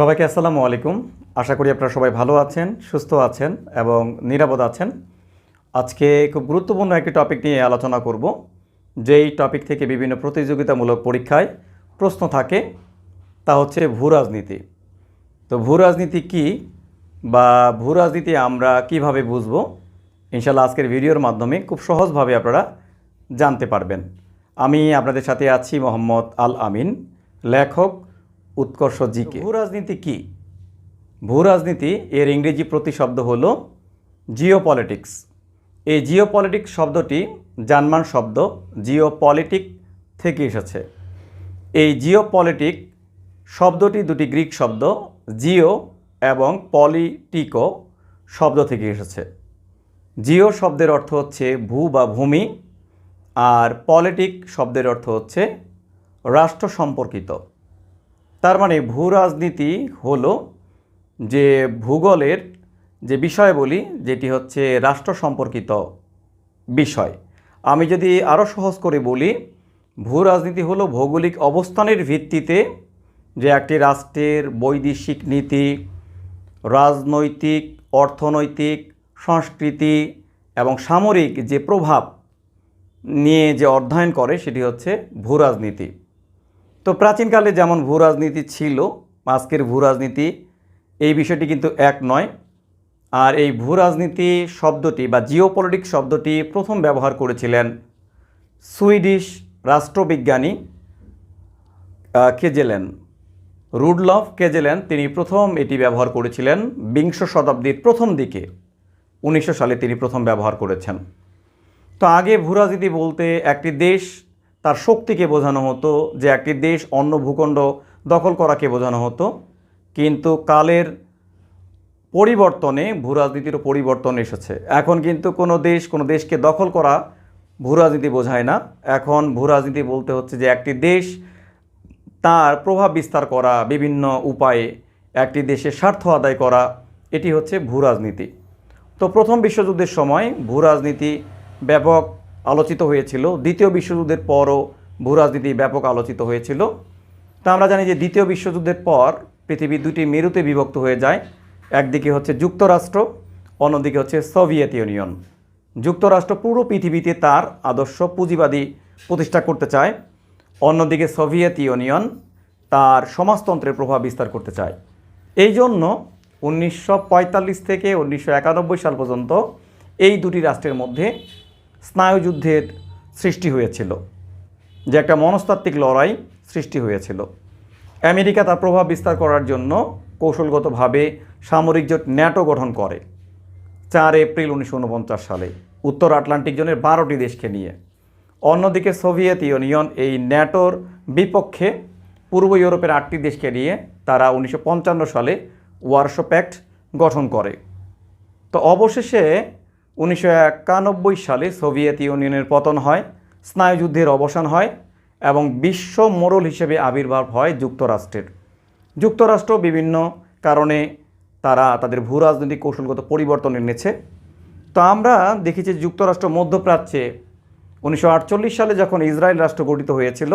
সবাইকে আসসালামু আলাইকুম। আশা করি আপনারা সবাই ভালো আছেন, সুস্থ আছেন এবং নিরাপদ আছেন। আজকে খুব গুরুত্বপূর্ণ একটি টপিক নিয়ে আলোচনা করব, যেই টপিক থেকে বিভিন্ন প্রতিযোগিতামূলক পরীক্ষায় প্রশ্ন থাকে, তা হচ্ছে ভূ রাজনীতি। তো ভূ রাজনীতি কী বা ভূ রাজনীতি আমরা কীভাবে বুঝব ইনশাল্লাহ আজকের ভিডিওর মাধ্যমে খুব সহজভাবে আপনারা জানতে পারবেন। আমি আপনাদের সাথে আছি মোহাম্মদ আল আমিন, লেখক উৎকর্ষ জিকে ভূ রাজনীতি কী? ভূ রাজনীতি এর ইংরেজি প্রতিশব্দ হল জিও পলিটিক্স এই জিও পলিটিক্স শব্দটি জার্মান শব্দ জিও পলিটিক থেকে এসেছে। এই জিও পলিটিক শব্দটি দুটি গ্রিক শব্দ জিও এবং পলিটিকো শব্দ থেকে এসেছে। জিও শব্দের অর্থ হচ্ছে ভূ বা ভূমি আর পলিটিক শব্দের অর্থ হচ্ছে রাষ্ট্র সম্পর্কিত। তার মানে ভূ রাজনীতি হলো যে ভূগোলের যে বিষয় বলি, যেটি হচ্ছে রাষ্ট্র সম্পর্কিত বিষয়। আমি যদি আরও সহজ করে বলি, ভূ রাজনীতি হলো ভৌগোলিক অবস্থানের ভিত্তিতে যে একটি রাষ্ট্রের বৈদেশিক নীতি, রাজনৈতিক, অর্থনৈতিক, সংস্কৃতি এবং সামরিক যে প্রভাব নিয়ে যে অধ্যয়ন করে, সেটি হচ্ছে ভূ রাজনীতি। তো প্রাচীনকালে যেমন ভূ রাজনীতি ছিল, আজকের ভূ রাজনীতি এই বিষয়টি কিন্তু এক নয়। আর এই ভূ রাজনীতি শব্দটি বা জিওপলিটিক্স শব্দটি প্রথম ব্যবহার করেছিলেন সুইডিশ রাষ্ট্রবিজ্ঞানী কেজেলেন, রুডলফ কেজেলেন। তিনি প্রথম এটি ব্যবহার করেছিলেন বিংশ শতাব্দীর প্রথম দিকে, উনিশশো সালে তিনি প্রথম ব্যবহার করেছেন। তো আগে ভূরাজনীতি বলতে একটি দেশ তার শক্তিকে বোঝানো হতো যে একটি দেশ অন্য ভূখণ্ড দখল করাকে বোঝানো হতো। কিন্তু কালের পরিবর্তনে ভূরাজনীতিরও পরিবর্তন এসেছে। এখন কিন্তু কোনো দেশ কোনো দেশকে দখল করা ভূরাজনীতি বোঝায় না। এখন ভূরাজনীতি বলতে হচ্ছে যে একটি দেশ তার প্রভাব বিস্তার করা, বিভিন্ন উপায়ে একটি দেশের স্বার্থ আদায় করা, এটি হচ্ছে ভূরাজনীতি তো প্রথম বিশ্বযুদ্ধের সময় ভূরাজনীতি ব্যাপক আলোচিত হয়েছিল। দ্বিতীয় বিশ্বযুদ্ধের পরও ভূরাজনীতি ব্যাপক আলোচিত হয়েছিল। তা আমরা জানি যে দ্বিতীয় বিশ্বযুদ্ধের পর পৃথিবী দুটি মেরুতে বিভক্ত হয়ে যায়। একদিকে হচ্ছে যুক্তরাষ্ট্র, অন্যদিকে হচ্ছে সোভিয়েত ইউনিয়ন। যুক্তরাষ্ট্র পুরো পৃথিবীতে তার আদর্শ পুঁজিবাদী প্রতিষ্ঠা করতে চায়। অন্যদিকে সোভিয়েত ইউনিয়ন তার সমাজতন্ত্রের প্রভাব বিস্তার করতে চায়। এই জন্য উনিশশো পঁয়তাল্লিশ থেকে উনিশশো একানব্বই সাল পর্যন্ত এই দুটি রাষ্ট্রের মধ্যে স্নায়ুযুদ্ধের সৃষ্টি হয়েছিল, যে একটা মনস্তাত্ত্বিক লড়াই সৃষ্টি হয়েছিল। আমেরিকা তার প্রভাব বিস্তার করার জন্য কৌশলগতভাবে সামরিক জোট ন্যাটো গঠন করে। চার এপ্রিল উনিশশো ঊনপঞ্চাশ সালে উত্তর আটলান্টিক জোনের বারোটি দেশকে নিয়ে। অন্যদিকে সোভিয়েত ইউনিয়ন এই ন্যাটোর বিপক্ষে পূর্ব ইউরোপের আটটি দেশকে নিয়ে তারা উনিশশো পঞ্চান্ন সালে ওয়ারশো প্যাক্ট গঠন করে। তো অবশেষে উনিশশো একানব্বই সালে সোভিয়েত ইউনিয়নের পতন হয়, স্নায়ুযুদ্ধের অবসান হয় এবং বিশ্ব মোড়ল হিসেবে আবির্ভাব হয় যুক্তরাষ্ট্রের। যুক্তরাষ্ট্র বিভিন্ন কারণে তারা তাদের ভূ রাজনৈতিক কৌশলগত পরিবর্তন এনেছে। তো আমরা দেখেছি যুক্তরাষ্ট্র মধ্যপ্রাচ্যে উনিশশো আটচল্লিশ সালে যখন ইসরায়েল রাষ্ট্র গঠিত হয়েছিল,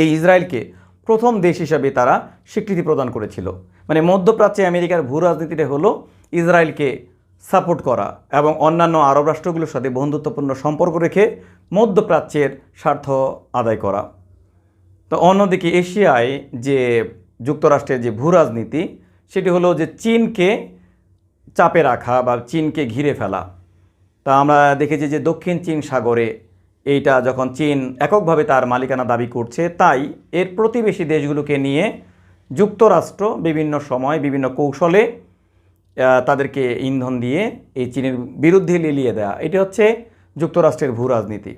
এই ইসরায়েলকে প্রথম দেশ হিসাবে তারা স্বীকৃতি প্রদান করেছিল। মানে মধ্যপ্রাচ্যে আমেরিকার ভূ রাজনীতিটা হলো ইসরায়েলকে সাপোর্ট করা এবং অন্যান্য আরব রাষ্ট্রগুলোর সাথে বন্ধুত্বপূর্ণ সম্পর্ক রেখে মধ্যপ্রাচ্যের স্বার্থ আদায় করা। তো অন্যদিকে এশিয়ায় যে যুক্তরাষ্ট্রের যে ভূ রাজনীতি সেটি হলো যে চীনকে চাপে রাখা বা চীনকে ঘিরে ফেলা। তা আমরা দেখেছি যে দক্ষিণ চীন সাগরে এইটা যখন চীন এককভাবে তার মালিকানা দাবি করছে, তাই এর প্রতিবেশী দেশগুলোকে নিয়ে যুক্তরাষ্ট্র বিভিন্ন সময় বিভিন্ন কৌশলে তাদেরকে ইন্ধন দিয়ে এই চীনের বিরুদ্ধে লিলিয়ে দেওয়া এটি হচ্ছে যুক্তরাষ্ট্রের ভূ রাজনীতি।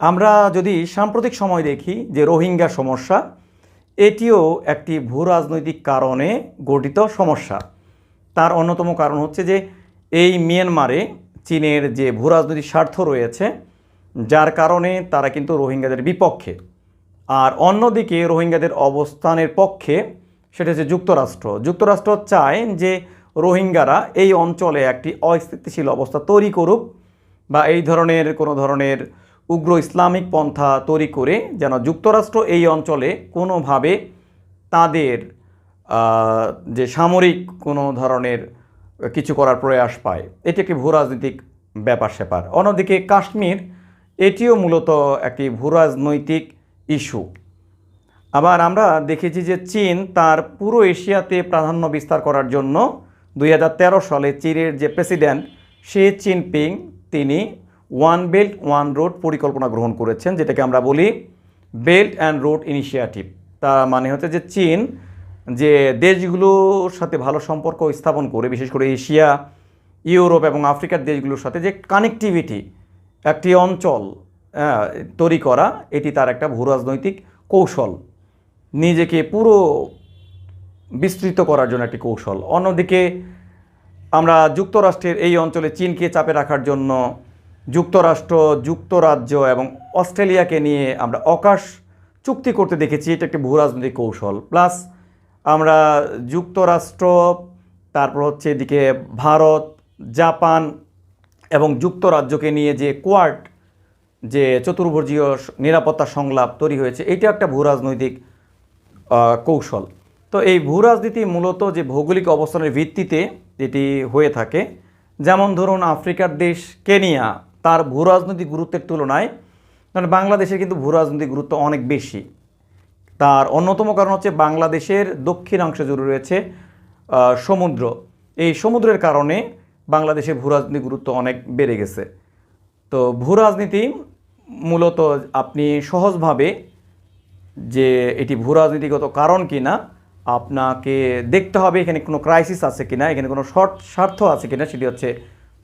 আমরা যদি সাম্প্রতিক সময় দেখি যে রোহিঙ্গা সমস্যা, এটিও একটি ভূ রাজনৈতিক কারণে গঠিত সমস্যা। তার অন্যতম কারণ হচ্ছে যে এই মিয়ানমারে চীনের যে ভূ রাজনৈতিক স্বার্থ রয়েছে, যার কারণে তারা কিন্তু রোহিঙ্গাদের বিপক্ষে। আর অন্যদিকে রোহিঙ্গাদের অবস্থানের পক্ষে সেটা হচ্ছে যুক্তরাষ্ট্র। যুক্তরাষ্ট্র চায় যে রোহিঙ্গারা এই অঞ্চলে একটি অস্থিতিশীল অবস্থা তৈরি করুক বা এই ধরনের কোনো ধরনের উগ্র ইসলামিক পন্থা তৈরি করে যেন যুক্তরাষ্ট্র এই অঞ্চলে কোনোভাবে তাদের যে সামরিক কোনো ধরনের কিছু করার প্রয়াস পায়। এটি একটি ভূ রাজনৈতিক ব্যাপার স্যাপার। অন্যদিকে কাশ্মীর, এটিও মূলত একটি ভূ রাজনৈতিক ইস্যু। আবার আমরা দেখেছি যে চীন তার পুরো এশিয়াতে প্রাধান্য বিস্তার করার জন্য দুই হাজার তেরো সালে চীনের যে প্রেসিডেন্ট শি চিনপিং তিনি ওয়ান বেল্ট ওয়ান রোড পরিকল্পনা গ্রহণ করেছেন যেটাকে আমরা বলি বেল্ট অ্যান্ড রোড ইনিশিয়েটিভ। তার মানে হচ্ছে যে চীন যে দেশগুলোর সাথে ভালো সম্পর্ক স্থাপন করে বিশেষ করে এশিয়া ইউরোপ এবং আফ্রিকার দেশগুলোর সাথে যে কানেক্টিভিটি একটি অঞ্চল আহ, তৈরি করা এটি তার একটা ভূ রাজনৈতিক কৌশল। নিজেকে পুরো বিস্তৃত করার জন্য একটি কৌশল। অন্যদিকে, আমরা যুক্তরাষ্ট্রের এই অঞ্চলে চীনকে চাপে রাখার জন্য যুক্তরাষ্ট্র, যুক্তরাজ্য এবং অস্ট্রেলিয়াকে নিয়ে আমরা অকাশ চুক্তি করতে দেখেছি। এটা একটি ভূ রাজনৈতিক কৌশল। প্লাস আমরা যুক্তরাষ্ট্র, তারপর হচ্ছে এদিকে ভারত, জাপান এবং যুক্তরাজ্যকে নিয়ে যে কোয়ার্ট যে চতুর্ভুজীয় স- নিরাপত্তা সংলাপ তৈরি হয়েছে এটা একটা ভূ রাজনৈতিক কৌশল। তো এই ভূ রাজনীতি মূলত যে ভৌগোলিক অবস্থানের ভিত্তিতে এটি হয়ে থাকে, যেমন ধরুন আফ্রিকার দেশ কেনিয়া, তার ভূ রাজনৈতিক গুরুত্বের তুলনায় মানে বাংলাদেশের কিন্তু ভূ রাজনৈতিক গুরুত্ব অনেক বেশি। তার অন্যতম কারণ হচ্ছে বাংলাদেশের দক্ষিণাংশে জুড়ে রয়েছে সমুদ্র। এই সমুদ্রের কারণে বাংলাদেশের ভূ রাজনৈতিক গুরুত্ব অনেক বেড়ে গেছে। তো ভূ রাজনীতি মূলত আপনি সহজভাবে যে এটি ভূ রাজনীতিগত কারণ কিনা আপনাকে দেখতে হবে এখানে কোনো ক্রাইসিস আছে কিনা, এখানে কোনো শর্ট স্বার্থ আছে কিনা, সেটি হচ্ছে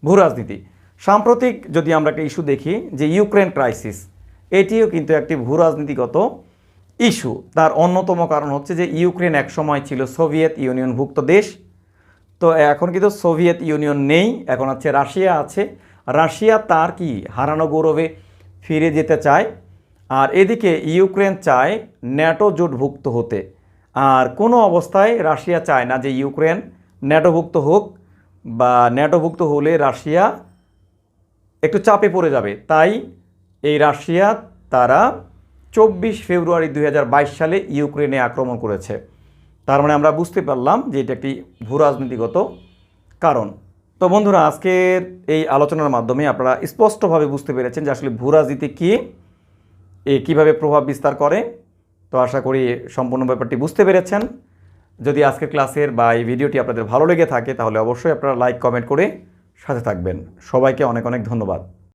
ভূ রাজনীতি সাম্প্রতিক যদি আমরা একটা ইস্যু দেখি, যে ইউক্রেন ক্রাইসিস এটিও কিন্তু একটি ভূ রাজনীতিগত ইস্যু তার অন্যতম কারণ হচ্ছে যে ইউক্রেন একসময় ছিল সোভিয়েত ইউনিয়নভুক্ত দেশ। তো এখন কিন্তু সোভিয়েত ইউনিয়ন নেই, এখন হচ্ছে রাশিয়া আছে। রাশিয়া তার কি? হারানো গৌরবে ফিরে যেতে চায়। আর এদিকে ইউক্রেন চায় ন্যাটো জোটভুক্ত হতে। আর কোনো অবস্থায় রাশিয়া চায় না যে ইউক্রেন ন্যাটোভুক্ত হোক বা ন্যাটোভুক্ত হলে রাশিয়া একটু চাপে পড়ে যাবে। তাই এই রাশিয়া তারা চব্বিশ ফেব্রুয়ারি দু হাজার বাইশ সালে ইউক্রেনে আক্রমণ করেছে। তার মানে আমরা বুঝতে পারলাম যে এটা একটি ভূ রাজনীতিগত কারণ। তো বন্ধুরা, আজকের এই আলোচনার মাধ্যমে আপনারা স্পষ্টভাবে বুঝতে পেরেছেন যে আসলে ভূ রাজনীতি কী, এ কীভাবে প্রভাব বিস্তার করে তো আশা করি সম্পূর্ণ ব্যাপারটি বুঝতে পেরেছেন। যদি আজকের ক্লাসের বা এই ভিডিওটি আপনাদের ভালো লেগে থাকে, তাহলে অবশ্যই আপনারা লাইক, কমেন্ট করে সাথে থাকবেন। সবাইকে অনেক অনেক ধন্যবাদ।